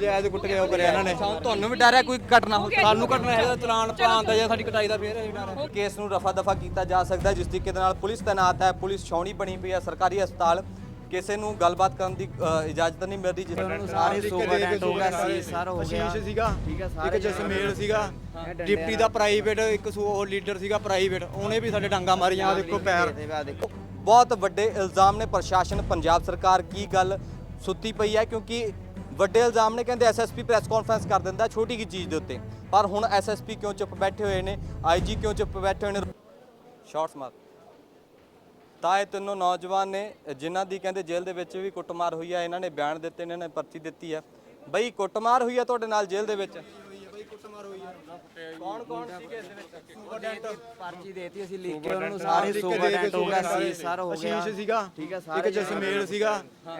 ਨਜਾਇਜ਼ ਕੁੱਟ ਕੇ ਉਹ ਕਰਿਆ ਇਹਨਾਂ ਨੇ। ਤੁਹਾਨੂੰ ਵੀ ਡਰ ਹੈ ਕੋਈ ਘਟਨਾ ਹੋ ਸਾਨੂੰ ਘਟਨਾ ਹੈ ਚਲਾਨ ਪਲਾਨ ਦਾ ਜਾਂ ਸਾਡੀ ਕਟਾਈ ਦਾ ਫੇਰ ਅਸੀਂ ਡਰ ਕੇਸ ਨੂੰ ਰਫਾ ਦਫਾ ਕੀਤਾ ਜਾ ਸਕਦਾ ਹੈ, ਜਿਸ ਤਰੀਕੇ ਦੇ ਨਾਲ ਪੁਲਿਸ ਤੈਨਾਤ ਹੈ ਪੁਲਿਸ ਛਾਉਣੀ ਬਣੀ ਪਈ ਹੈ ਸਰਕਾਰੀ ਹਸਪਤਾਲ। ਕਿਸੇ ਨੂੰ ਗੱਲਬਾਤ ਕਰਨ ਦੀ ਅ, ਇਜਾਜ਼ਤ ਨਹੀਂ ਮਿਲਦੀ ਜਿਸ ਸਾਰੇ ਸੁਪਰਡੈਂਟ ਹੋ ਗਿਆ ਸੀ ਸਰ ਹੋ ਗਿਆ ਅਸ਼ੀਸ਼ ਸੀਗਾ ਠੀਕ ਹੈ, ਇੱਕ ਸਾਰੇ ਜਸਮੇਲ ਸੀਗਾ ਡਿਪਟੀ ਦਾ ਪ੍ਰਾਈਵੇਟ ਇੱਕ ਸੂ ਉਹ ਲੀਡਰ ਸੀਗਾ ਪ੍ਰਾਈਵੇਟ ਉਹਨੇ ਵੀ ਸਾਡੇ ਡਾਂਗਾ ਮਾਰੀਆਂ ਆਹ ਦੇਖੋ ਪੈਰ। ਦੇਖੋ। ਬਹੁਤ ਵੱਡੇ ਇਲਜ਼ਾਮ ਨੇ ਪ੍ਰਸ਼ਾਸਨ ਪੰਜਾਬ ਸਰਕਾਰ ਕੀ ਗੱਲ ਸੁੱਤੀ ਪਈ ਹੈ ਕਿਉਂਕਿ ਵੱਡੇ ਇਲਜ਼ਾਮ ਨੇ, ਕਹਿੰਦੇ ਐਸਐਸਪੀ ਪ੍ਰੈਸ ਕਾਨਫਰੰਸ ਕਰ ਦਿੰਦਾ ਛੋਟੀ ਕੀ ਚੀਜ਼ ਦੇ ਉੱਤੇ। ਪਰ ਹੁਣ ਐਸਐਸਪੀ ਕਿਉਂ ਚੁੱਪ ਬੈਠੇ ਹੋਏ ਨੇ? ਆਈਜੀ ਕਿਉਂ ਚੁੱਪ ਬੈਠੇ ਹੋਏ ਨੇ? ਸ਼ਾਰਟਸ ਮਾਰ। ਤਾਂ ਇਹ ਤਿੰਨੋਂ ਨੌਜਵਾਨ ਨੇ, ਜਿਨ੍ਹਾਂ ਦੀ ਕਹਿੰਦੇ ਜੇਲ੍ਹ ਦੇ ਵਿੱਚ ਵੀ ਕੁੱਟਮਾਰ ਹੋਈ ਹੈ ਇਹਨਾਂ ਨੇ ਬਿਆਨ ਦਿੱਤੇ ਨੇ, ਇਹਨਾਂ ਨੇ ਪਰਚੀ ਦਿੱਤੀ ਹੈ ਬਈ ਕੁੱਟਮਾਰ ਹੋਈ ਆ ਤੁਹਾਡੇ ਨਾਲ ਜੇਲ੍ਹ ਦੇ ਵਿੱਚ? ਕੌਣ ਕੌਣ ਸੀਗੇ ਇਸ ਦੇ ਵਿੱਚ? ਪਰਚੀ ਦੇਤੀ ਅਸੀਂ ਲਿਖ ਕੇ ਉਹਨਾਂ ਨੂੰ ਸਾਰੇ ਸੁਪਰਡੈਂਟ ਹੋ ਗਿਆ ਸੀ ਸਰ ਹੋ ਗਿਆ। ਅਸ਼ੀਸ਼ ਸੀਗਾ। ਠੀਕ ਹੈ ਇੱਕ ਸਾਰੇ ਜਸਮੇਲ ਸੀਗਾ।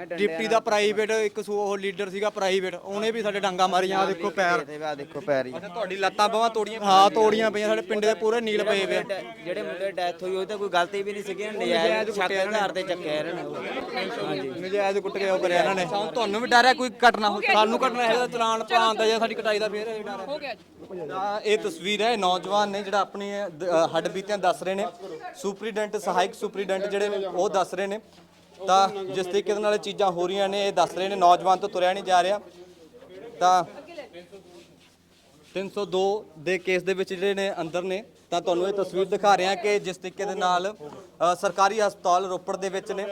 ਡਿਪਟੀ ਦਾ ਪ੍ਰਾਈਵੇਟ ਇੱਕ ਸੂ ਉਹ ਲੀਡਰ ਸੀਗਾ ਪ੍ਰਾਈਵੇਟ ਉਹਨੇ ਵੀ ਸਾਡੇ ਡਾਂਗਾ ਮਾਰੀਆਂ ਆਹ ਦੇਖੋ ਪੈਰ। ਆ ਦੇਖੋ ਪੈਰ ਹੀ। ਅੱਛਾ ਤੁਹਾਡੀ ਲੱਤਾਂ ਬਾਹਾਂ ਤੋੜੀਆਂ ਹਾਂ ਤੋੜੀਆਂ ਪਈਆਂ ਸਾਡੇ ਪਿੰਡ ਦੇ ਪੂਰੇ ਨੀਲ ਪਏ ਪਏ ਆ। ਜਿਹੜੇ ਮੁੰਡੇ ਡੈਥ ਹੋਈ ਉਹ ਤਾਂ ਕੋਈ ਗਲਤੀ ਵੀ ਨਹੀਂ ਸੀਗੀ ਨਜਾਇਜ਼ ਸ਼ੱਕ ਦੇ ਆਧਾਰ ਤੇ ਚੱਕਿਆ ਇਹਨਾਂ ਨੇ ਨਜਾਇਜ਼ ਕੁੱਟ ਕੇ ਉਹ ਕਰਿਆ ਇਹਨਾਂ ਨੇ। ਤੁਹਾਨੂੰ ਵੀ ਡਰ ਹੈ ਕੋਈ ਘਟਨਾ ਹੋ ਸਾਨੂੰ ਘਟਨਾ ਹੈ ਚਲਾਨ ਪਲਾਨ ਦਾ ਜਾਂ ਸਾਡੀ ਕਟਾਈ ਦਾ ਫੇਰ ਅਸੀਂ ਡਰ ਤਾਂ ਇਹ ਤਸਵੀਰ ਹੈ ਨੌਜਵਾਨ ਨੇ ਜਿਹੜਾ ਆਪਣੀ ਅ, ਹੱਡ ਬੀਤਿਆਂ ਦੱਸ ਰਹੇ ਨੇ। ਸੁਪਰੀਡੈਂਟ ਸਹਾਇਕ ਸੁਪਰੀਡੈਂਟ ਜਿਹੜੇ ਨੇ ਉਹ ਦੱਸ ਰਹੇ ਨੇ। ਤਾਂ ਜਿਸ ਤਰੀਕੇ ਦੇ ਨਾਲ ਇਹ ਚੀਜ਼ਾਂ ਹੋ ਰਹੀਆਂ ਨੇ ਇਹ ਦੱਸ ਰਹੇ ਨੇ ਨੌਜਵਾਨ ਤੋਂ ਤੁਰਿਆ ਨਹੀਂ ਜਾ ਰਿਹਾ। ਤਾਂ 302 ਦੇ ਕੇਸ ਦੇ ਵਿੱਚ ਜਿਹੜੇ ਨੇ ਅੰਦਰ ਨੇ ਤਾਂ ਤੁਹਾਨੂੰ ਇਹ ਤਸਵੀਰ ਦਿਖਾ ਰਿਹਾ ਕਿ ਜਿਸ ਤਰੀਕੇ ਦੇ ਨਾਲ ਸਰਕਾਰੀ ਹਸਪਤਾਲ ਰੋਪੜ ਦੇ ਵਿੱਚ ਨੇ।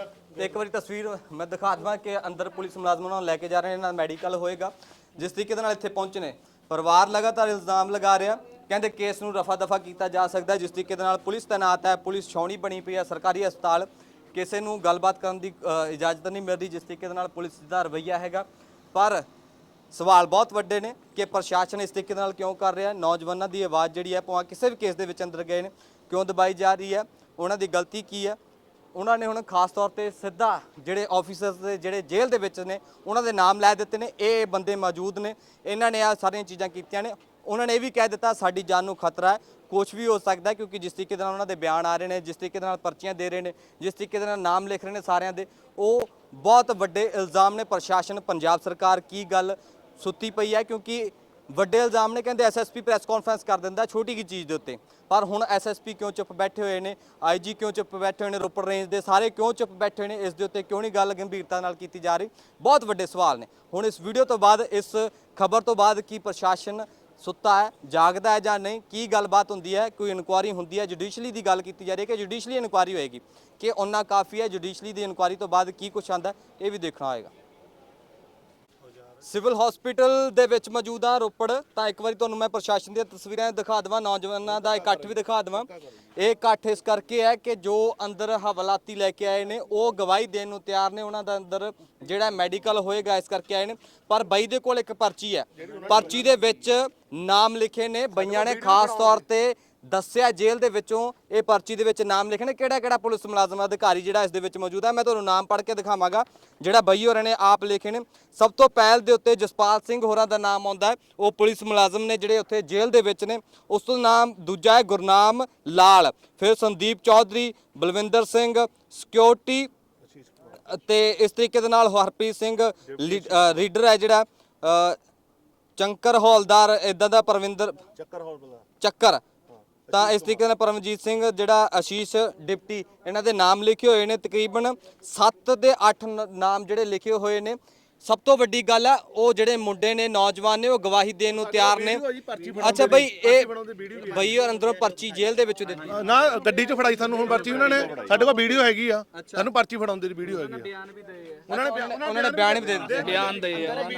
ਇੱਕ ਵਾਰੀ ਤਸਵੀਰ ਮੈਂ ਦਿਖਾ ਦਵਾਂ ਕਿ ਅੰਦਰ ਪੁਲਿਸ ਮੁਲਾਜ਼ਮਾਂ ਨੂੰ ਲੈ ਕੇ ਜਾ ਰਹੇ ਨੇ ਨਾਲ ਮੈਡੀਕਲ ਹੋਏਗਾ। ਜਿਸ ਤਰੀਕੇ ਦੇ ਨਾਲ ਇੱਥੇ ਪਹੁੰਚੇ ਨੇ ਪਰਿਵਾਰ ਲਗਾਤਾਰ ਇਲਜ਼ਾਮ ਲਗਾ ਰਿਹਾ। ਕਹਿੰਦੇ ਕੇਸ ਨੂੰ ਰਫਾ ਦਫਾ ਕੀਤਾ ਜਾ ਸਕਦਾ ਜਿਸ ਤਰੀਕੇ ਦੇ ਨਾਲ ਪੁਲਿਸ ਤੈਨਾਤ ਹੈ, ਪੁਲਿਸ ਛਾਉਣੀ ਬਣੀ ਪਈ ਹੈ, ਸਰਕਾਰੀ ਹਸਪਤਾਲ ਕਿਸੇ ਨੂੰ ਗੱਲਬਾਤ ਕਰਨ ਦੀ ਇਜਾਜ਼ਤ ਨਹੀਂ ਮਿਲਦੀ, ਜਿਸ ਤਰੀਕੇ ਦੇ ਨਾਲ ਪੁਲਿਸ ਦਾ ਰਵੱਈਆ ਹੈਗਾ। ਪਰ ਸਵਾਲ ਬਹੁਤ ਵੱਡੇ ਨੇ ਕਿ ਪ੍ਰਸ਼ਾਸਨ ਇਸ ਤਰੀਕੇ ਨਾਲ ਕਿਉਂ ਕਰ ਰਿਹਾ ਨੌਜਵਾਨਾਂ ਦੀ ਆਵਾਜ਼ ਜਿਹੜੀ ਹੈ, ਭਾਵੇਂ ਕਿਸੇ ਵੀ ਕੇਸ ਦੇ ਵਿੱਚ ਅੰਦਰ ਗਏ ਨੇ, ਕਿਉਂ ਦਬਾਈ ਜਾ ਰਹੀ ਹੈ? ਉਹਨਾਂ ਦੀ ਗਲਤੀ ਕੀ ਹੈ? ਉਹਨਾਂ ਨੇ ਹੁਣ ਖਾਸ ਤੌਰ ਤੇ ਸਿੱਧਾ ਜਿਹੜੇ ਆਫੀਸਰਸ ਦੇ ਜਿਹੜੇ ਜੇਲ੍ਹ ਦੇ ਵਿੱਚ ਨੇ, ਉਹਨਾਂ ਦੇ ਨਾਮ ਲੈ ਦਿੱਤੇ ਨੇ, ਇਹ ਬੰਦੇ ਮੌਜੂਦ ਨੇ। ਇਹਨਾਂ ਨੇ ਆ ਸਾਰੀਆਂ ਚੀਜ਼ਾਂ ਕੀਤੀਆਂ ਨੇ। ਉਹਨਾਂ ਨੇ ਇਹ ਵੀ ਕਹਿ ਦਿੱਤਾ, ਸਾਡੀ ਜਾਨ ਨੂੰ ਖਤਰਾ ਹੈ। ਕੁਝ ਵੀ ਹੋ ਸਕਦਾ ਕਿਉਂਕਿ ਜਿਸ ਤਰੀਕੇ ਦੇ ਨਾਲ ਉਹਨਾਂ ਦੇ ਬਿਆਨ ਆ ਰਹੇ ਨੇ, ਜਿਸ ਤਰੀਕੇ ਦੇ ਨਾਲ ਪਰਚੀਆਂ ਦੇ ਰਹੇ ਨੇ, ਜਿਸ ਤਰੀਕੇ ਦੇ ਨਾਲ ਨਾਮ ਲਿਖ ਰਹੇ ਨੇ ਸਾਰਿਆਂ ਦੇ, ਉਹ ਬਹੁਤ ਵੱਡੇ ਇਲਜ਼ਾਮ ਨੇ। ਪ੍ਰਸ਼ਾਸਨ, ਪੰਜਾਬ ਸਰਕਾਰ ਕੀ ਗੱਲ ਸੁੱਤੀ ਪਈ ਹੈ ਕਿਉਂਕਿ ਵੱਡੇ ਇਲਜ਼ਾਮ ਨੇ, ਕਹਿੰਦੇ ਐਸਐਸਪੀ ਪ੍ਰੈਸ ਕਾਨਫਰੰਸ ਕਰ ਦਿੰਦਾ ਛੋਟੀ ਕੀ ਚੀਜ਼ ਦੇ ਉੱਤੇ। ਪਰ ਹੁਣ ਐਸਐਸਪੀ ਕਿਉਂ ਚੁੱਪ ਬੈਠੇ ਹੋਏ ਨੇ? ਆਈਜੀ ਕਿਉਂ ਚੁੱਪ ਬੈਠੇ ਹੋਏ ਨੇ? ਰੋਪੜ ਰੇਂਜ ਦੇ ਸਾਰੇ ਕਿਉਂ ਚੁੱਪ ਬੈਠੇ ਨੇ? ਇਸ ਦੇ ਉੱਤੇ ਕਿਉਂ ਨਹੀਂ ਗੱਲ ਗੰਭੀਰਤਾ ਨਾਲ ਕੀਤੀ ਜਾ ਰਹੀ? ਬਹੁਤ ਵੱਡੇ ਸਵਾਲ ਨੇ। ਹੁਣ ਇਸ ਵੀਡੀਓ ਤੋਂ ਬਾਅਦ, ਇਸ ਖਬਰ ਤੋਂ ਬਾਅਦ ਕੀ ਪ੍ਰਸ਼ਾਸਨ ਸੁੱਤਾ ਹੈ, ਜਾਗਦਾ ਹੈ ਜਾਂ ਨਹੀਂ? ਕੀ ਗੱਲਬਾਤ ਹੁੰਦੀ ਹੈ? ਕੋਈ ਇਨਕੁਆਰੀ ਹੁੰਦੀ ਹੈ? ਜੁਡੀਸ਼ਲੀ ਦੀ ਗੱਲ ਕੀਤੀ ਜਾ ਰਹੀ ਹੈ ਕਿ ਜੁਡੀਸ਼ਲੀ ਇਨਕੁਆਰੀ ਹੋਏਗੀ? ਕਿ ਉਹਨਾਂ ਕਾਫੀ ਹੈ? ਜੁਡੀਸ਼ਲੀ ਦੀ ਇਨਕੁਆਰੀ ਤੋਂ ਬਾਅਦ ਕੀ ਕੁਝ ਆਂਦਾ ਇਹ ਵੀ ਦੇਖਣਾ ਹੋਏਗਾ। ਸਿਵਲ ਹਸਪੀਟਲ ਦੇ ਵਿੱਚ ਮੌਜੂਦ ਹਾਂ, ਰੋਪੜ। ਤਾਂ ਇੱਕ ਵਾਰੀ ਤੁਹਾਨੂੰ ਮੈਂ ਪ੍ਰਸ਼ਾਸਨ ਦੀਆਂ ਤਸਵੀਰਾਂ ਦਿਖਾ ਦਵਾਂ, ਨੌਜਵਾਨਾਂ ਦਾ ਇਕੱਠ ਵੀ ਦਿਖਾ ਦਵਾਂ। ਇਹ ਇਕੱਠ ਇਸ ਕਰਕੇ ਹੈ ਕਿ ਜੋ ਅੰਦਰ ਹਵਾਲਾਤੀ ਲੈ ਕੇ ਆਏ ਨੇ, ਉਹ ਗਵਾਹੀ ਦੇਣ ਨੂੰ ਤਿਆਰ ਨੇ। ਉਹਨਾਂ ਦਾ ਅੰਦਰ ਜਿਹੜਾ ਮੈਡੀਕਲ ਹੋਏਗਾ, ਇਸ ਕਰਕੇ ਆਏ ਨੇ। ਪਰ ਬਈ ਦੇ ਕੋਲ ਇੱਕ ਪਰਚੀ ਹੈ। ਪਰਚੀ ਦੇ ਵਿੱਚ ਨਾਮ ਲਿਖੇ ਨੇ। ਬਈਆਂ ਨੇ ਖਾਸ ਤੌਰ ਤੇ ਦੱਸਿਆ ਜੇਲ੍ਹ ਦੇ ਵਿੱਚੋਂ ਇਹ ਪਰਚੀ ਦੇ ਵਿੱਚ ਨਾਮ ਲਿਖਣੇ ਕਿਹੜਾ ਕਿਹੜਾ ਪੁਲਿਸ ਮੁਲਾਜ਼ਮ ਅਧਿਕਾਰੀ ਜਿਹੜਾ ਇਸ ਦੇ ਵਿੱਚ ਮੌਜੂਦ ਹੈ? ਮੈਂ ਤੁਹਾਨੂੰ ਨਾਮ ਪੜ੍ਹ ਕੇ ਦਿਖਾਵਾਂਗਾ। ਜਿਹੜਾ ਬਈ ਹੋਰਾਂ ਨੇ ਆਪ ਲਿਖੇ ਨੇ। ਸਭ ਤੋਂ ਪਹਿਲ ਦੇ ਉੱਤੇ ਜਸਪਾਲ ਸਿੰਘ ਹੋਰਾਂ ਦਾ ਨਾਮ ਆਉਂਦਾ ਹੈ। ਉਹ ਪੁਲਿਸ ਮੁਲਾਜ਼ਮ ਨੇ ਜਿਹੜੇ ਉੱਥੇ ਜੇਲ੍ਹ ਦੇ ਵਿੱਚ ਨੇ ਉਸ ਤੋਂ ਨਾਮ ਦੂਜਾ ਹੈ ਗੁਰਨਾਮ ਲਾਲ। ਫਿਰ ਸੰਦੀਪ ਚੌਧਰੀ ਬਲਵਿੰਦਰ ਸਿੰਘ ਸਿਕਿਉਰਿਟੀ ਤੇ ਇਸ ਤਰੀਕੇ ਦੇ ਨਾਲ ਹਰਪ੍ਰੀਤ ਸਿੰਘ ਰੀਡਰ ਹੈ ਜਿਹੜਾ। ਚੰਕਰ ਹੌਲਦਾਰ ਇਦਾਂ ਦਾ ਪਰਵਿੰਦਰ ਚੱਕਰ ਹੌਲਦਾਰ। ਚੱਕਰ। ਤਾਂ ਇਸ ਤਰੀਕੇ ਨਾਲ ਪਰਮਜੀਤ ਸਿੰਘ ਜਿਹੜਾ ਆਸ਼ੀਸ਼ ਡਿਪਟੀ, ਇਹਨਾਂ ਦੇ ਨਾਮ ਲਿਖੇ ਹੋਏ ਨੇ, ਤਕਰੀਬਨ 7 ਦੇ 8 ਨਾਮ ਜਿਹੜੇ ਲਿਖੇ ਹੋਏ ਨੇ। ਸਭ ਤੋਂ ਵੱਡੀ ਗੱਲ ਹੈ ਉਹ ਜਿਹੜੇ ਮੁੰਡੇ ਨੇ ਨੌਜਵਾਨ ਨੇ ਉਹ ਗਵਾਹੀ ਦੇਣ ਨੂੰ ਤਿਆਰ ਨੇ। ਅੱਛਾ ਬਈ ਇਹ ਬਈ ਔਰ ਅੰਦਰੋਂ ਪਰਚੀ ਜੇਲ੍ਹ ਦੇ ਵਿੱਚੋਂ ਦਿੱਤੀ। ਨਾ ਗੱਡੀ 'ਚ ਫੜਾਈ ਸਾਨੂੰ ਹੁਣ ਪਰਚੀ ਉਹਨਾਂ ਨੇ। ਸਾਡੇ ਕੋਲ ਵੀਡੀਓ ਹੈਗੀ ਆ। ਸਾਨੂੰ ਪਰਚੀ ਫੜਾਉਂਦੇ ਦੀ ਵੀਡੀਓ ਹੈਗੀ ਆ। ਉਹਨਾਂ ਨੇ ਉਹਨਾਂ ਨੇ ਬਿਆਨ ਵੀ ਦੇ ਦਿੱਤੇ। ਬਿਆਨ ਦੇ ਆ ਉਹ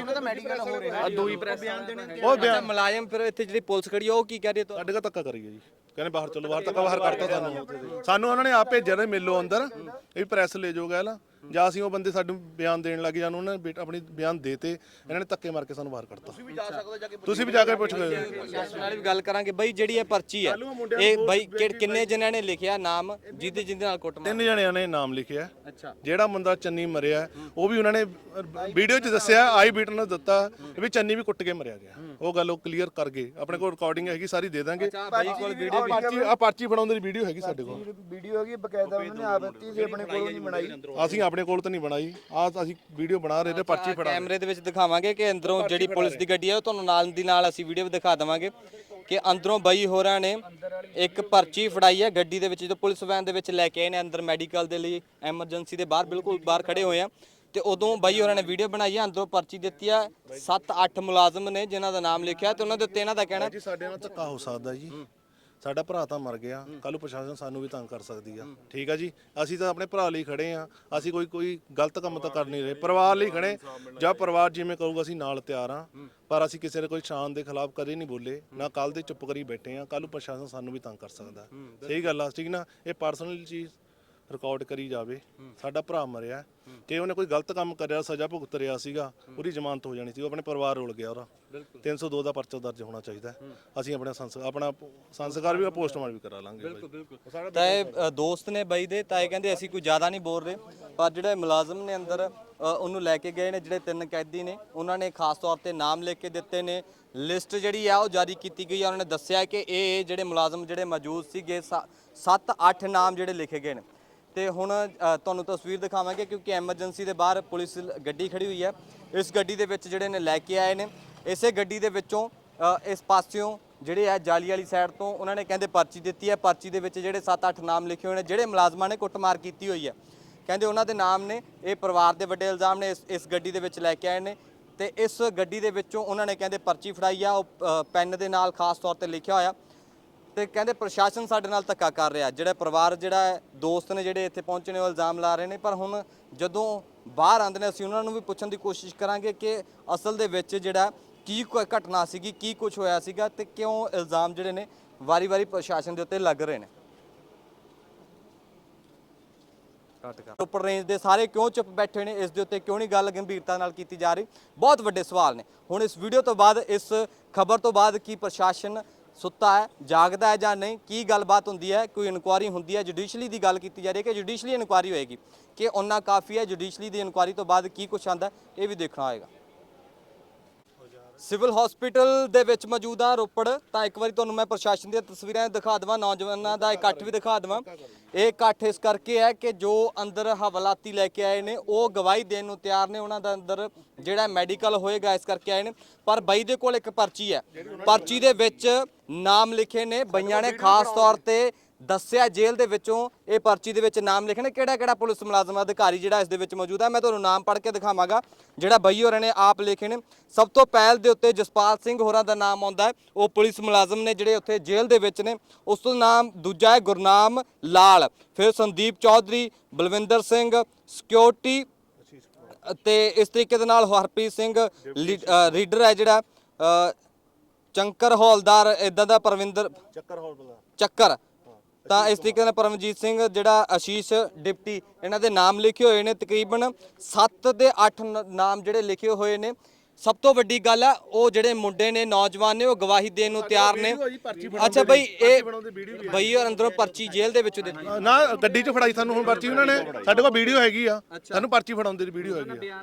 ਅੱਛਾ ਬਿਆਨ ਮੁਲਾਜ਼ਮ ਫਿਰ ਇੱਥੇ ਜਿਹੜੀ ਪੁਲਿਸ ਖੜੀ ਆ ਉਹ ਕੀ ਕਹਿ ਰਹੀ ਹੈ ਤੁਹਾਨੂੰ? ਸਾਡੇ ਕਾ ਧੱਕਾ ਕਰੀ ਜੀ। ਕਹਿੰਦੇ ਬਾਹਰ ਚਲੋ ਬਾਹਰ ਧੱਕਾ ਬਾਹਰ ਕਰਤਾ ਸਾਨੂੰ। ਸਾਨੂੰ ਉਹਨਾਂ ਨੇ ਆਪ ਭੇਜਿਆ ਨੇ ਮਿਲੋ ਅੰਦਰ ਇਹ ਪ੍ਰੈਸ ਲੈ ਜਾਓਗਾ ਨਾ ਜਾਂ ਅਸੀਂ ਉਹ ਬੰਦੇ ਸਾਨੂੰ ਬਿਆਨ ਦੇਣ ਲੱਗੇ ਜਾਂ ਉਹਨਾਂ ਨੇ ਬੇਟਾ ਆਪਣੀ ਬਿਆਨ ਦੇਤੇ ਇਹਨਾਂ ਨੇ ਧੱਕੇ ਮਾਰ ਕੇ ਸਾਨੂੰ ਬਾਹਰ ਕੱਢਤਾ। ਤੁਸੀਂ ਵੀ ਜਾ ਸਕਦੇ ਜਾ ਕੇ ਤੁਸੀਂ ਵੀ ਜਾ ਕੇ ਪੁੱਛ ਗਏ ਪ੍ਰਸ਼ਾਸਨ ਨਾਲ ਵੀ ਗੱਲ ਕਰਾਂਗੇ। ਬਈ ਜਿਹੜੀ ਇਹ ਪਰਚੀ ਹੈ ਇਹ ਬਈ ਕਿੰਨੇ ਜਣਿਆਂ ਨੇ ਲਿਖਿਆ ਨਾਮ? ਜਿਹਦੇ ਜਿਹਦੇ ਨਾਲ ਕੁੱਟਮਾਰ ਤਿੰਨ ਜਣਿਆਂ ਨੇ ਨਾਮ ਲਿਖਿਆ। ਅੱਛਾ। ਜਿਹੜਾ ਬੰਦਾ ਚੰਨੀ ਮਰਿਆ ਉਹ ਵੀ ਉਹਨਾਂ ਨੇ ਵੀਡੀਓ 'ਚ ਦੱਸਿਆ ਆਈ ਬੀਟ ਨੇ ਦਿੱਤਾ ਵੀ ਚੰਨੀ ਵੀ ਕੁੱਟ ਕੇ ਮਰਿਆ ਗਿਆ। ਉਹ ਗੱਲ ਉਹ ਕਲੀਅਰ ਕਰ ਗਏ। ਆਪਣੇ ਕੋਲ ਰਿਕਾਰਡਿੰਗ ਹੈਗੀ ਸਾਰੀ ਦੇ ਦਾਂਗੇ। ਬਾਈ ਕੋਲ ਵੀਡੀਓ ਆ ਪਰਚੀ ਆ ਪਰਚੀ ਫੜਾਉਣ ਦੀ ਵੀਡੀਓ ਹੈਗੀ ਸਾਡੇ ਕੋਲ। ਵੀਡੀਓ ਹੈਗੀ ਬਕਾਇਦਾ ਉਹਨਾਂ ਨੇ ਆਪ ਦਿੱਤੀ ਸੀ ਆਪਣੇ ਕੋਲੋਂ ਨਹੀਂ ਬਣਾਈ। ਅਸੀਂ ਆਪਣੇ ਕੋਲ ਤਾਂ ਨਹੀਂ ਬਣਾਈ। ਆ ਅਸੀਂ ਵੀਡੀਓ ਬਣਾ ਰਹੇ ਤੇ ਪਰਚੀ ਫੜਾ ਕੈਮਰੇ ਦੇ ਵਿੱਚ ਦਿਖਾਵਾਂਗੇ ਕਿ ਅੰਦਰੋਂ ਜਿਹੜੀ ਪੁਲਿਸ ਦੀ ਗੱਡੀ ਹੈ ਉਹ ਤੁਹਾਨੂੰ ਨਾਲ ਦੀ ਨਾਲ ਅਸੀਂ ਵੀਡੀਓ ਵੀ ਦਿਖਾ ਦੇਵਾਂਗੇ ਕਿ ਅੰਦਰੋਂ ਬਈ ਹੋਰਾਂ ਨੇ ਇੱਕ ਪਰਚੀ ਫੜਾਈ ਹੈ ਗੱਡੀ ਦੇ ਵਿੱਚ ਜਦੋਂ ਪੁਲਿਸ ਵੈਨ ਦੇ ਵਿੱਚ ਲੈ ਕੇ ਆਏ ਨੇ ਅੰਦਰ ਮੈਡੀਕਲ ਦੇ ਲਈ ਐਮਰਜੈਂਸੀ ਦੇ ਬਾਹਰ ਬਿਲਕੁਲ ਬਾਹਰ ਖੜੇ ਹੋਏ ਆ। ਤੇ ਉਦੋਂ ਬਈ ਹੋਰਾਂ ਨੇ ਵੀਡੀਓ ਬਣਾਈ ਹੈ ਅੰਦਰੋਂ ਪਰਚੀ ਦਿੱਤੀ ਆ। 7-8 ਮੁਲਾਜ਼ਮ ਨੇ ਜਿਨ੍ਹਾਂ ਦਾ ਨਾਮ ਲਿਖਿਆ ਤੇ ਉਹਨਾਂ ਦੇ ਉੱਤੇ ਇਹਨਾਂ ਦਾ ਕਹਿਣਾ ਜੀ ਸਾਡੇ ਨਾਲ ਧੱਕਾ ਹੋ ਸਕਦਾ ਜੀ। ਸਾਡਾ ਭਰਾ ਤਾਂ ਮਰ ਗਿਆ। ਕੱਲ ਨੂੰ ਪ੍ਰਸ਼ਾਸਨ ਸਾਨੂੰ ਵੀ ਤੰਗ ਕਰ ਸਕਦੀ ਆ। ਠੀਕ ਆ ਜੀ? ਅਸੀਂ ਤਾਂ ਆਪਣੇ ਭਰਾ ਲਈ ਖੜੇ ਆ। ਅਸੀਂ ਕੋਈ ਕੋਈ ਗਲਤ ਕੰਮ ਤਾਂ ਕਰ ਨਹੀਂ ਰਹੇ। ਪਰਿਵਾਰ ਲਈ ਖੜੇ। ਜਾਂ ਪਰਿਵਾਰ ਜਿਵੇਂ ਕਹੂਗਾ ਅਸੀਂ ਨਾਲ ਤਿਆਰ ਆ। ਪਰ ਅਸੀਂ ਕਿਸੇ ਦੇ ਕੋਈ ਸ਼ਾਨ ਦੇ ਖਿਲਾਫ ਕਦੇ ਨਹੀਂ ਬੋਲੇ। ਨਾ ਕੱਲ ਦੇ ਚੁੱਪ ਕਰੀ ਬੈਠੇ ਆ। ਕੱਲ ਨੂੰ ਪ੍ਰਸ਼ਾਸਨ ਸਾਨੂੰ ਵੀ ਤੰਗ ਕਰ ਸਕਦਾ। ਸਹੀ ਗੱਲ ਆ। ਠੀਕ ਨਾ? ਇਹ ਪਰਸਨਲ ਚੀਜ਼ ਰਿਕਾਰਡ ਕਰੀ ਜਾਵੇ। ਸਾਡਾ ਭਰਾ ਮਰਿਆ। ਕਿ ਉਹਨੇ ਕੋਈ ਗਲਤ ਕੰਮ ਕਰਿਆ ਸਜ਼ਾ ਭੁਗਤ ਰਿਹਾ ਸੀਗਾ ਉਹਦੀ ਜ਼ਮਾਨਤ ਹੋ ਜਾਣੀ ਸੀ। ਉਹ ਆਪਣੇ ਪਰਿਵਾਰ ਰੋਲ ਗਿਆ ਉਹਦਾ। 302 ਦਾ ਪਰਚਾ ਦਰਜ ਹੋਣਾ ਚਾਹੀਦਾ। ਅਸੀਂ ਆਪਣਾ ਸੰਸ ਆਪਣਾ ਸੰਸਕਾਰ ਵੀ ਪੋਸਟਮਾਰਟਮ ਵੀ ਕਰਾ ਲਾਂਗੇ ਬਿਲਕੁਲ ਤਾਂ ਇਹ ਦੋਸਤ ਨੇ ਬਾਈ ਦੇ ਤਾਂ ਇਹ ਕਹਿੰਦੇ ਅਸੀਂ ਕੋਈ ਜ਼ਿਆਦਾ ਨਹੀਂ ਬੋਲ ਰਹੇ। ਪਰ ਜਿਹੜੇ ਮੁਲਾਜ਼ਮ ਨੇ ਅੰਦਰ ਉਹਨੂੰ ਲੈ ਕੇ ਗਏ ਨੇ ਜਿਹੜੇ ਤਿੰਨ ਕੈਦੀ ਨੇ ਉਹਨਾਂ ਨੇ ਖਾਸ ਤੌਰ ਤੇ ਨਾਮ ਲਿਖ ਕੇ ਦਿੱਤੇ ਨੇ। ਲਿਸਟ ਜਿਹੜੀ ਆ ਉਹ ਜਾਰੀ ਕੀਤੀ ਗਈ ਆ। ਉਹਨਾਂ ਨੇ ਦੱਸਿਆ ਕਿ ਇਹ ਜਿਹੜੇ ਮੁਲਾਜ਼ਮ ਜਿਹੜੇ ਮੌਜੂਦ ਸੀਗੇ 7-8 ਨਾਮ ਜਿਹੜੇ ਲਿਖੇ ਗਏ ਨੇ। ਤੇ ਹੁਣ ਤੁਹਾਨੂੰ ਤਸਵੀਰ ਦਿਖਾਵਾਂਗੇ ਕਿਉਂਕਿ ਐਮਰਜੈਂਸੀ ਦੇ ਬਾਹਰ ਪੁਲਿਸ ਗੱਡੀ ਖੜੀ ਹੋਈ ਹੈ। ਇਸ ਗੱਡੀ ਦੇ ਵਿੱਚ ਜਿਹੜੇ ਨੇ ਲੈ ਕੇ ਆਏ ਨੇ। ਇਸੇ ਗੱਡੀ ਦੇ ਵਿੱਚੋਂ ਇਸ ਪਾਸਿਓਂ ਜਿਹੜੇ ਆ ਜਾਲੀ ਵਾਲੀ ਸਾਈਡ ਤੋਂ ਉਹਨਾਂ ਨੇ ਕਹਿੰਦੇ ਪਰਚੀ ਦਿੱਤੀ ਹੈ। ਪਰਚੀ ਦੇ ਵਿੱਚ ਜਿਹੜੇ 7-8 ਨਾਮ ਲਿਖੇ ਹੋਏ ਨੇ ਜਿਹੜੇ ਮੁਲਾਜ਼ਮਾਂ ਨੇ ਕੁੱਟਮਾਰ ਕੀਤੀ ਹੋਈ ਹੈ। ਕਹਿੰਦੇ ਉਹਨਾਂ ਦੇ ਨਾਮ ਨੇ ਇਹ ਪਰਿਵਾਰ ਦੇ ਵੱਡੇ ਇਲਜ਼ਾਮ ਨੇ ਇਸ ਇਸ ਗੱਡੀ ਦੇ ਵਿੱਚ ਲੈ ਕੇ ਆਏ ਨੇ। ਤੇ ਇਸ ਗੱਡੀ ਦੇ ਵਿੱਚੋਂ ਉਹਨਾਂ ਨੇ ਕਹਿੰਦੇ ਪਰਚੀ ਫੜਾਈ ਆ ਉਹ ਅ, ਪੈਨ ਦੇ ਨਾਲ ਖਾਸ ਤੌਰ ਤੇ ਲਿਖਿਆ ਹੋਇਆ। ਤੇ ਕਹਿੰਦੇ ਪ੍ਰਸ਼ਾਸਨ ਸਾਡੇ ਨਾਲ ਧੱਕਾ ਕਰ ਰਿਹਾ। ਜਿਹੜਾ ਪਰਿਵਾਰ ਜਿਹੜਾ ਹੈ, ਦੋਸਤ ਨੇ ਜਿਹੜੇ ਇੱਥੇ ਪਹੁੰਚੇ ਨੇ ਉਹ ਇਲਜ਼ਾਮ ਲਾ ਰਹੇ ਨੇ। ਪਰ ਹੁਣ ਜਦੋਂ ਬਾਹਰ ਆਉਂਦੇ ਨੇ ਅਸੀਂ ਉਹਨਾਂ ਨੂੰ ਵੀ ਪੁੱਛਣ ਦੀ ਕੋਸ਼ਿਸ਼ ਕਰਾਂਗੇ ਕਿ ਅਸਲ ਦੇ ਵਿੱਚ ਜਿਹੜਾ ਕੀ ਘਟਨਾ ਸੀਗੀ ਕੀ ਕੁਝ ਹੋਇਆ ਸੀਗਾ ਤੇ ਕਿਉਂ ਇਲਜ਼ਾਮ ਜਿਹੜੇ ਨੇ ਵਾਰੀ-ਵਾਰੀ ਪ੍ਰਸ਼ਾਸਨ ਦੇ ਉੱਤੇ ਲੱਗ ਰਹੇ ਨੇ। ਉੱਪਰ ਰੇਂਜ ਦੇ ਸਾਰੇ ਕਿਉਂ ਚੁੱਪ ਬੈਠੇ ਨੇ? ਇਸ ਦੇ ਉੱਤੇ ਕਿਉਂ ਨਹੀਂ ਗੱਲ ਗੰਭੀਰਤਾ ਨਾਲ ਕੀਤੀ ਜਾ ਰਹੀ? ਬਹੁਤ ਵੱਡੇ ਸਵਾਲ ਨੇ। ਹੁਣ ਇਸ ਵੀਡੀਓ ਤੋਂ ਬਾਅਦ ਇਸ ਖਬਰ ਤੋਂ ਬਾਅਦ ਕੀ ਪ੍ਰਸ਼ਾਸਨ ਸੁੱਤਾ ਹੈ, ਜਾਗਦਾ ਹੈ ਜਾਂ ਨਹੀਂ, ਕੀ ਗੱਲਬਾਤ ਹੁੰਦੀ ਹੈ? ਕੋਈ ਇਨਕੁਆਰੀ ਹੁੰਦੀ ਹੈ? ਜੁਡੀਸ਼ਲੀ ਦੀ ਗੱਲ ਕੀਤੀ ਜਾ ਰਹੀ ਹੈ ਕਿ ਜੁਡੀਸ਼ਲੀ ਇਨਕੁਆਰੀ ਹੋਏਗੀ ਕਿ ਉਹਨਾਂ ਕਾਫੀ ਹੈ, ਜੁਡੀਸ਼ਲੀ ਦੀ ਇਨਕੁਆਰੀ ਤੋਂ ਬਾਅਦ ਕੀ ਕੁਝ ਆਂਦਾ ਇਹ ਵੀ ਦੇਖਣਾ ਹੋਏਗਾ। ਸਿਵਲ ਹਸਪੀਟਲ ਦੇ ਵਿੱਚ ਮੌਜੂਦ ਆ ਰੋਪੜ। ਤਾਂ ਇੱਕ ਵਾਰੀ ਤੁਹਾਨੂੰ ਮੈਂ ਪ੍ਰਸ਼ਾਸਨ ਦੀਆਂ ਤਸਵੀਰਾਂ ਦਿਖਾ ਦਵਾਂ, ਨੌਜਵਾਨਾਂ ਦਾ ਇਕੱਠ ਵੀ ਦਿਖਾ ਦਵਾਂ। ਇਹ ਇਕੱਠ ਇਸ ਕਰਕੇ ਹੈ ਕਿ ਜੋ ਅੰਦਰ ਹਵਾਲਾਤੀ ਲੈ ਕੇ ਆਏ ਨੇ, ਉਹ ਗਵਾਹੀ ਦੇਣ ਨੂੰ ਤਿਆਰ ਨੇ। ਉਹਨਾਂ ਦਾ ਅੰਦਰ ਜਿਹੜਾ ਮੈਡੀਕਲ ਹੋਏਗਾ, ਇਸ ਕਰਕੇ ਆਏ ਨੇ। ਪਰ ਬਈ ਦੇ ਕੋਲ ਇੱਕ ਪਰਚੀ ਹੈ। ਪਰਚੀ ਦੇ ਵਿੱਚ ਨਾਮ ਲਿਖੇ ਨੇ, ਬਈਆਂ ਨੇ ਖਾਸ ਤੌਰ ਤੇ ਦੱਸਿਆ ਜੇਲ੍ਹ ਦੇ ਵਿੱਚੋਂ ਇਹ ਪਰਚੀ ਦੇ ਵਿੱਚ ਨਾਮ ਲਿਖੇ ਨੇ ਕਿਹੜਾ ਕਿਹੜਾ ਪੁਲਿਸ ਮੁਲਾਜ਼ਮ ਅਧਿਕਾਰੀ ਜਿਹੜਾ ਇਸ ਦੇ ਵਿੱਚ ਮੌਜੂਦ ਹੈ ਮੈਂ ਤੁਹਾਨੂੰ ਨਾਮ ਪੜ੍ਹ ਕੇ ਦਿਖਾਵਾਂਗਾ। ਜਿਹੜਾ ਬਈ ਹੋਰਾਂ ਨੇ ਆਪ ਲਿਖੇ ਨੇ ਸਭ ਤੋਂ ਪਹਿਲ ਦੇ ਉੱਤੇ ਜਸਪਾਲ ਸਿੰਘ ਹੋਰਾਂ ਦਾ ਨਾਮ ਆਉਂਦਾ ਹੈ। ਉਹ ਪੁਲਿਸ ਮੁਲਾਜ਼ਮ ਨੇ ਜਿਹੜੇ ਉੱਥੇ ਜੇਲ੍ਹ ਦੇ ਵਿੱਚ ਨੇ ਉਸ ਤੋਂ ਨਾਮ ਦੂਜਾ ਹੈ ਗੁਰਨਾਮ ਲਾਲ। ਫਿਰ ਸੰਦੀਪ ਚੌਧਰੀ ਬਲਵਿੰਦਰ ਸਿੰਘ ਸਿਕਿਉਰਿਟੀ ਤੇ ਇਸ ਤਰੀਕੇ ਦੇ ਨਾਲ ਹਰਪ੍ਰੀਤ ਸਿੰਘ ਰੀਡਰ ਹੈ ਜਿਹੜਾ ਚੰਕਰ ਹੌਲਦਾਰ ਇਦਾਂ ਦਾ ਪਰਵਿੰਦਰ ਚੱਕਰ ਹੌਲ ਬਲਾ ਚੱਕਰ। ਤਾਂ ਇਸ ਤਰੀਕੇ ਨਾਲ ਪਰਮਜੀਤ ਸਿੰਘ ਜਿਹੜਾ ਆਸ਼ੀਸ਼ ਡਿਪਟੀ, ਇਹਨਾਂ ਦੇ ਨਾਮ ਲਿਖੇ ਹੋਏ ਨੇ ਤਕਰੀਬਨ 7 ਦੇ 8 ਨਾਮ ਜਿਹੜੇ ਲਿਖੇ ਹੋਏ ਨੇ। ਸਭ ਤੋਂ ਵੱਡੀ ਗੱਲ ਹੈ ਉਹ ਜਿਹੜੇ ਮੁੰਡੇ ਨੇ ਨੌਜਵਾਨ ਨੇ ਉਹ ਗਵਾਹੀ ਦੇਣ ਨੂੰ ਤਿਆਰ ਨੇ। ਅੱਛਾ ਬਈ ਇਹ ਬਈ ਔਰ ਅੰਦਰੋਂ ਪਰਚੀ ਜੇਲ੍ਹ ਦੇ ਵਿੱਚੋਂ ਦਿੱਤੀ ਨਾ ਗੱਡੀ 'ਚ ਫੜਾਈ ਸਾਨੂੰ ਹੁਣ ਪਰਚੀ ਉਹਨਾਂ ਨੇ ਸਾਡੇ ਕੋਲ ਵੀਡੀਓ ਹੈਗੀ ਆ। ਸਾਨੂੰ ਪਰਚੀ ਫੜਾਉਂਦੇ ਦੀ ਵੀਡੀਓ ਹੈਗੀ ਆ।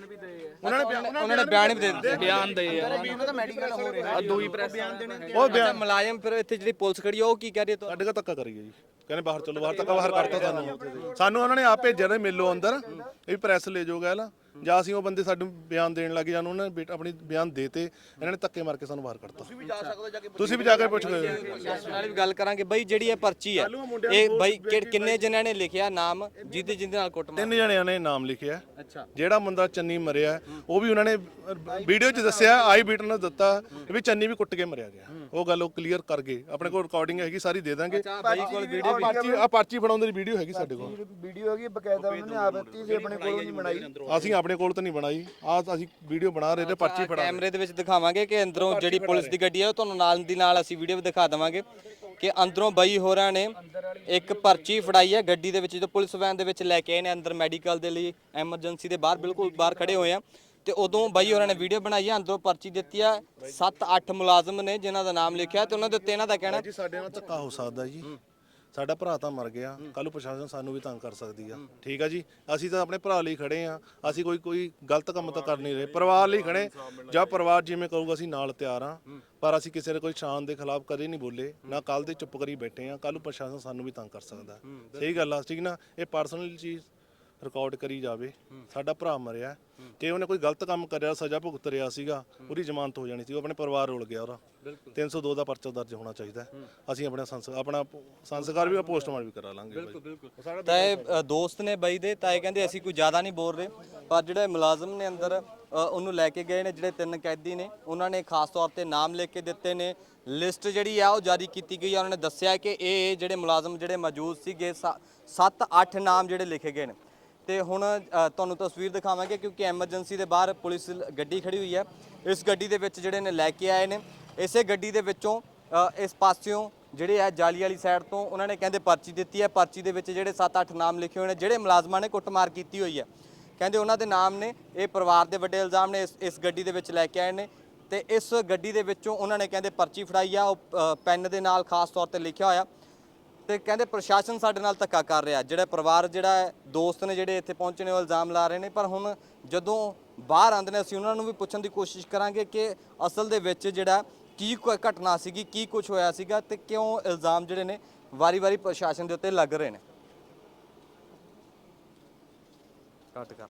ਉਹਨਾਂ ਨੇ ਬਿਆਨ- ਉਹਨਾਂ ਨੇ ਬਿਆਨ ਵੀ ਦੇ ਦਿੱਤੇ। ਬਿਆਨ ਦੇ ਆ। ਆ। ਦੂਈ ਪ੍ਰੈਸ ਉਹ ਅੱਛਾ ਬਿਆਨ ਮੁਲਾਜ਼ਮ ਫਿਰ ਇੱਥੇ ਜਿਹੜੀ ਪੁਲਿਸ ਖੜੀ ਆ ਉਹ ਕੀ ਕਹਿ ਰਹੀ ਹੈ ਸਾਡੇ ਕੋਲ ਧੱਕਾ ਕਰੀਏ ਜੀ। ਕਹਿੰਦੇ ਬਾਹਰ ਚਲੋ ਬਾਹਰ ਧੱਕਾ ਬਾਹਰ ਕਰਤਾ ਸਾਨੂੰ। ਸਾਨੂੰ ਉਹਨਾਂ ਨੇ ਆਪ ਭੇਜਿਆ ਨੇ ਮਿਲੋ ਅੰਦਰ ਇਹ ਪ੍ਰੈਸ ਲੈ ਜਾਓ ਗੱਲ। ਜਾਂ ਅਸੀਂ ਉਹ ਬੰਦੇ ਸਾਨੂੰ ਬਿਆਨ ਦੇਣ ਲੱਗੇ ਜਾਨੂੰ ਉਹਨਾਂ ਨੇ ਆਪਣੀ ਬਿਆਨ ਦੇਤੇ ਇਹਨਾਂ ਨੇ ਧੱਕੇ ਮਾਰ ਕੇ ਸਾਨੂੰ ਬਾਹਰ ਕੱਢਤਾ। ਤੁਸੀਂ ਵੀ ਜਾ ਸਕਦੇ ਜਾ ਕੇ ਤੁਸੀਂ ਵੀ ਜਾ ਕੇ ਪੁੱਛ ਗਏ ਪ੍ਰਸ਼ਾਸਨ ਨਾਲ ਵੀ ਗੱਲ ਕਰਾਂਗੇ ਬਈ ਜਿਹੜੀ ਇਹ ਪਰਚੀ ਹੈ ਇਹ ਬਈ ਕਿ- ਕਿੰਨੇ ਜਣਿਆਂ ਨੇ ਲਿਖਿਆ ਨਾਮ ਜਿਹਦੇ ਜਿਹਦੇ ਨਾਲ ਕੁੱਟ ਤਿੰਨ ਜਣਿਆਂ ਨੇ ਨਾਮ ਲਿਖਿਆ। ਅੱਛਾ। ਜਿਹੜਾ ਮੁੰਡਾ ਚੰਨੀ ਮਰਿਆ ਉਹ ਵੀ ਉਹਨਾਂ ਨੇ ਵੀਡੀਓ 'ਚ ਦੱਸਿਆ ਆਈ ਬੀਟ ਨੇ ਦਿੱਤਾ ਵੀ ਚੰਨੀ ਵੀ ਕੁੱਟ ਕੇ ਮਰਿਆ ਗਿਆ। ਉਹ ਗੱਲ ਉਹ ਕਲੀਅਰ ਕਰ ਗਏ। ਆਪਣੇ ਕੋਲ ਰਿਕਾਰਡਿੰਗ ਹੈਗੀ ਸਾਰੀ ਦੇ ਦਾਂਗੇ। ਬਾਈ ਕੋਲ ਵੀਡੀਓ ਆ ਪਰਚੀ ਆ ਪਰਚੀ ਫੜਾਉਣ ਦੀ ਵੀਡੀਓ ਹੈਗੀ ਸਾਡੇ ਕੋਲ। ਵੀਡੀਓ ਹੈਗੀ ਬਕਾਇਦਾ ਉਹਨਾਂ ਨੇ ਆਪ ਦਿੱਤੀ ਸੀ ਆਪਣੇ ਕੋਲੋਂ ਨਹੀਂ ਬਣਾਈ। ਅਸੀਂ ਆਪਣੇ ਕੋਲ ਤਾਂ ਨਹੀਂ ਬਣਾਈ। ਆ ਅਸੀਂ ਵੀਡੀਓ ਬਣਾ ਰਹੇ ਤੇ ਪਰਚੀ ਫੜਾ ਕੈਮਰੇ ਦੇ ਵਿੱਚ ਦਿਖਾਵਾਂਗੇ ਕਿ ਅੰਦਰੋਂ ਜਿਹੜੀ ਪੁਲਿਸ ਦੀ ਗੱਡੀ ਹੈ ਉਹ ਤੁਹਾਨੂੰ ਨਾਲ ਦੀ ਨਾਲ ਅਸੀਂ ਵੀਡੀਓ ਵੀ ਦਿਖਾ ਦੇਵਾਂਗੇ ਕਿ ਅੰਦਰੋਂ ਬਈ ਹੋਰਾਂ ਨੇ ਇੱਕ ਪਰਚੀ ਫੜਾਈ ਹੈ ਗੱਡੀ ਦੇ ਵਿੱਚ ਜਦੋਂ ਪੁਲਿਸ ਵੈਨ ਦੇ ਵਿੱਚ ਲੈ ਕੇ ਆਏ ਨੇ ਅੰਦਰ ਮੈਡੀਕਲ ਦੇ ਲਈ ਐਮਰਜੈਂਸੀ ਦੇ ਬਾਹਰ ਬਿਲਕੁਲ ਬਾਹਰ ਖੜੇ ਹੋਏ ਆ। ਤੇ ਉਦੋਂ ਬਈ ਹੋਰਾਂ ਨੇ ਵੀਡੀਓ ਬਣਾਈ ਹੈ ਅੰਦਰੋਂ ਪਰਚੀ ਦਿੱਤੀ ਆ। 7-8 ਮੁਲਾਜ਼ਮ ਨੇ ਜਿਨ੍ਹਾਂ ਦਾ ਨਾਮ ਲਿਖਿਆ ਤੇ ਉਹਨਾਂ ਦੇ ਉੱਤੇ ਇਹਨਾਂ ਦਾ ਕਹਿਣਾ ਜੀ ਸਾਡੇ ਨਾਲ ਧੱਕਾ ਹੋ ਸਕਦਾ ਜੀ। ਸਾਡਾ ਭਰਾ ਤਾਂ ਮਰ ਗਿਆ ਕੱਲ ਨੂੰ ਪ੍ਰਸ਼ਾਸਨ ਸਾਨੂੰ ਵੀ ਤੰਗ ਕਰ ਸਕਦੀ ਆ। ਠੀਕ ਆ ਜੀ? ਅਸੀਂ ਤਾਂ ਆਪਣੇ ਭਰਾ ਲਈ ਖੜੇ ਆ। ਅਸੀਂ ਕੋਈ ਕੋਈ ਗਲਤ ਕੰਮ ਤਾਂ ਕਰ ਨਹੀਂ ਰਹੇ। ਪਰਿਵਾਰ ਲਈ ਖੜੇ। ਜਾਂ ਪਰਿਵਾਰ ਜਿਵੇਂ ਕਹੂਗਾ ਅਸੀਂ ਨਾਲ ਤਿਆਰ ਆ। ਪਰ ਅਸੀਂ ਕਿਸੇ ਦੇ ਕੋਈ ਸ਼ਾਨ ਦੇ ਖਿਲਾਫ ਕਦੇ ਨਹੀਂ ਬੋਲੇ। ਨਾ ਕੱਲ ਦੇ ਚੁੱਪ ਕਰੀ ਬੈਠੇ ਆ। ਕੱਲ ਨੂੰ ਪ੍ਰਸ਼ਾਸਨ ਸਾਨੂੰ ਵੀ ਤੰਗ ਕਰ ਸਕਦਾ। ਸਹੀ ਗੱਲ ਆ ਠੀਕ ਨਾ? ਇਹ ਪਰਸਨਲ ਚੀਜ਼ ਰਿਕਾਰਡ ਕਰੀ ਜਾਵੇ। ਸਾਡਾ ਭਰਾ ਮਰਿਆ। ਜੇ ਉਹਨੇ ਕੋਈ ਗਲਤ ਕੰਮ ਕਰਿਆ ਸਜ਼ਾ ਭੁਗਤ ਰਿਹਾ ਸੀਗਾ ਉਹਦੀ ਜ਼ਮਾਨਤ ਹੋ ਜਾਣੀ ਸੀ। ਉਹ ਆਪਣੇ ਪਰਿਵਾਰ ਰੋਲ ਗਿਆ ਉਹਦਾ। 302 ਦਾ ਪਰਚਾ ਦਰਜ ਹੋਣਾ ਚਾਹੀਦਾ। ਹੈ। ਅਸੀਂ ਆਪਣਾ ਸੰਸ ਆਪਣਾ ਸੰਸਕਾਰ ਵੀ ਪੋਸਟਮਾਰਟਮ ਵੀ ਕਰਾ ਲਾਂਗੇ ਬਾਈ। ਤਾਂ ਇਹ ਅ, ਦੋਸਤ ਨੇ ਬਾਈ ਦੇ ਤਾਂ ਇਹ ਕਹਿੰਦੇ ਅਸੀਂ ਕੋਈ ਜ਼ਿਆਦਾ ਨਹੀਂ ਬੋਲ ਰਹੇ। ਪਰ ਜਿਹੜੇ ਮੁਲਾਜ਼ਮ ਨੇ ਅੰਦਰ ਅ, ਉਹਨੂੰ ਲੈ ਕੇ ਗਏ ਨੇ ਜਿਹੜੇ ਤਿੰਨ ਕੈਦੀ ਨੇ। ਉਹਨਾਂ ਨੇ ਖਾਸ ਤੌਰ ਤੇ ਨਾਮ ਲਿਖ ਕੇ ਦਿੱਤੇ ਨੇ। ਲਿਸਟ ਜਿਹੜੀ ਆ ਉਹ ਜਾਰੀ ਕੀਤੀ ਗਈ ਆ। ਉਹਨਾਂ ਨੇ ਦੱਸਿਆ ਕਿ ਇਹ ਜਿਹੜੇ ਮੁਲਾਜ਼ਮ ਜਿਹੜੇ ਮੌਜੂਦ ਸੀਗੇ 7-8 ਨਾਮ ਜਿਹੜੇ ਲਿਖੇ ਗਏ ਨੇ। ਤੇ ਹੁਣ ਤੁਹਾਨੂੰ ਤਸਵੀਰ ਦਿਖਾਵਾਂਗੇ ਕਿਉਂਕਿ ਐਮਰਜੈਂਸੀ ਦੇ ਬਾਹਰ ਪੁਲਿਸ ਗੱਡੀ ਖੜੀ ਹੋਈ ਹੈ। ਇਸ ਗੱਡੀ ਦੇ ਵਿੱਚ ਜਿਹੜੇ ਨੇ ਲੈ ਕੇ ਆਏ ਨੇ। ਇਸੇ ਗੱਡੀ ਦੇ ਵਿੱਚੋਂ ਇਸ ਪਾਸਿਓਂ ਜਿਹੜੇ ਆ ਜਾਲੀ ਵਾਲੀ ਸਾਈਡ ਤੋਂ ਉਹਨਾਂ ਨੇ ਕਹਿੰਦੇ ਪਰਚੀ ਦਿੱਤੀ ਹੈ। ਪਰਚੀ ਦੇ ਵਿੱਚ ਜਿਹੜੇ 7-8 ਨਾਮ ਲਿਖੇ ਹੋਏ ਨੇ ਜਿਹੜੇ ਮੁਲਾਜ਼ਮਾਂ ਨੇ ਕੁੱਟਮਾਰ ਕੀਤੀ ਹੋਈ ਹੈ। ਕਹਿੰਦੇ ਉਹਨਾਂ ਦੇ ਨਾਮ ਨੇ ਇਹ ਪਰਿਵਾਰ ਦੇ ਵੱਡੇ ਇਲਜ਼ਾਮ ਨੇ ਇਸ ਇਸ ਗੱਡੀ ਦੇ ਵਿੱਚ ਲੈ ਕੇ ਆਏ ਨੇ। ਤੇ ਇਸ ਗੱਡੀ ਦੇ ਵਿੱਚੋਂ ਉਹਨਾਂ ਨੇ ਕਹਿੰਦੇ ਪਰਚੀ ਫੜਾਈ ਆ। ਉਹ ਅ, ਪੈਨ ਦੇ ਨਾਲ ਖਾਸ ਤੌਰ ਤੇ ਲਿਖਿਆ ਹੋਇਆ। ਤੇ ਕਹਿੰਦੇ ਪ੍ਰਸ਼ਾਸਨ ਸਾਡੇ ਨਾਲ ਧੱਕਾ ਕਰ ਰਿਹਾ। ਜਿਹੜਾ ਪਰਿਵਾਰ, ਜਿਹੜਾ ਦੋਸਤ ਨੇ ਜਿਹੜੇ ਇੱਥੇ ਪਹੁੰਚੇ ਨੇ, ਉਹ ਇਲਜ਼ਾਮ ਲਾ ਰਹੇ ਨੇ। ਪਰ ਹੁਣ ਜਦੋਂ ਬਾਹਰ ਆਉਂਦੇ ਨੇ, ਅਸੀਂ ਉਹਨਾਂ ਨੂੰ ਵੀ ਪੁੱਛਣ ਦੀ ਕੋਸ਼ਿਸ਼ ਕਰਾਂਗੇ ਕਿ ਅਸਲ ਦੇ ਵਿੱਚ ਜਿਹੜਾ ਕੀ ਕੋਈ ਘਟਨਾ ਸੀਗੀ, ਕੀ ਕੁਝ ਹੋਇਆ ਸੀਗਾ ਤੇ ਕਿਉਂ ਇਲਜ਼ਾਮ ਜਿਹੜੇ ਨੇ ਵਾਰੀ-ਵਾਰੀ ਪ੍ਰਸ਼ਾਸਨ ਦੇ ਉੱਤੇ ਲੱਗ ਰਹੇ ਨੇ। ਕੱਟ ਕਰ।